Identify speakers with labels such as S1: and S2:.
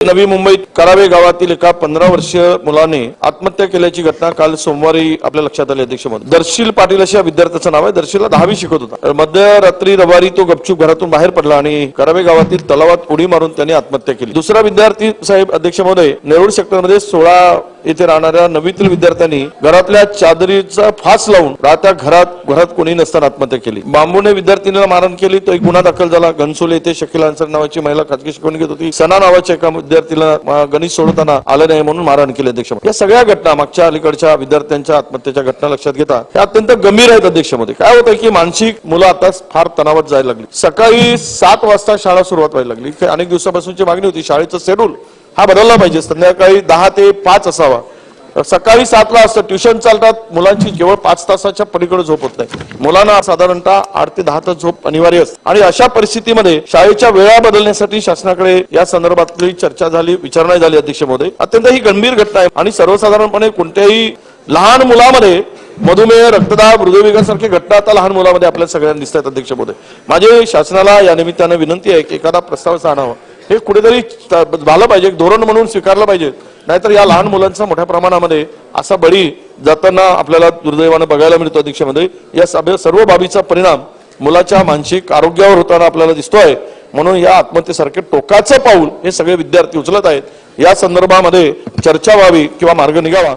S1: नवी मुंबईत करावे गावातील एका पंधरा वर्षीय मुलाने आत्महत्या केल्याची घटना काल सोमवारी आपल्या लक्षात आली अध्यक्ष म्हणून दर्शील पाटील अशा विद्यार्थ्याचं नाव आहे. दर्शीलला दहावी शिकत होता. मध्यरात्री रविवारी तो गपचूप घरातून बाहेर पडला आणि करावे गावातील तलावात उडी मारून त्याने आत्महत्या केली. दुसरा विद्यार्थी साहेब अध्यक्ष महोदय नेरूळ सेक्टरमध्ये सोळा येथे राहणाऱ्या नवीतील विद्यार्थ्यांनी घरातल्या चादरीचा फास लावून राहत्या घरात घरात कोणी नसताना आत्महत्या केली. बांबूने विद्यार्थिनीला मारण केली तो एक गुन्हा दाखल झाला. घनसोली येथे शकील अन्सर नावाची महिला खाजगी शिकवण घेत होती. सना नावाच्या एका विद्यार्थीला गणित सोडवताना आलं नाही म्हणून मारहाण केली अध्यक्ष या सगळ्या घटना मागच्या अलीकडच्या विद्यार्थ्यांच्या आत्महत्येच्या घटना लक्षात घेता त्या अत्यंत गंभीर आहेत अध्यक्षमध्ये. काय होतं की मानसिक मुलं आता फार तणावात जायला लागली. सकाळी सात वाजता शाळा सुरुवात व्हायला लागली. अनेक दिवसापासूनची मागणी होती. शाळेचं शेड्यूल हा बदलला पाहिजे. संध्याकाळी दहा ते पाच असावा. सकाळी सातला असतं ट्युशन चालतात मुलांची केवळ पाच तासाच्या पलीकडे झोप होत नाही. मुलांना साधारणतः आठ ते दहा तास झोप अनिवार्य असते. आणि अशा परिस्थितीमध्ये शाळेच्या वेळा बदलण्यासाठी शासनाकडे या संदर्भातली चर्चा झाली विचारणा झाली अध्यक्ष महोदय. अत्यंत ही गंभीर घटना आहे आणि सर्वसाधारणपणे कोणत्याही लहान मुलामध्ये मधुमेह रक्तदाब हृदयविकारासारखी घटना आता लहान मुलामध्ये आपल्या सगळ्यांना दिसत आहेत अध्यक्ष महोदय. माझे शासनाला या निमित्तानं विनंती आहे की एखादा प्रस्ताव आणावा हे कुठेतरी झालं पाहिजे एक धोरण म्हणून स्वीकारलं पाहिजे. नाहीतर या लहान मुलांचा मोठ्या प्रमाणामध्ये असा बळी जाताना आपल्याला दुर्दैवानं बघायला मिळतो अध्यक्षमध्ये या सभे सर्व बाबीचा परिणाम मुलाच्या मानसिक आरोग्यावर होताना आपल्याला दिसतोय. म्हणून या आत्महत्येसारखे टोकाचं पाऊल हे सगळे विद्यार्थी उचलत आहेत. या संदर्भामध्ये चर्चा व्हावी किंवा मार्ग निघावा.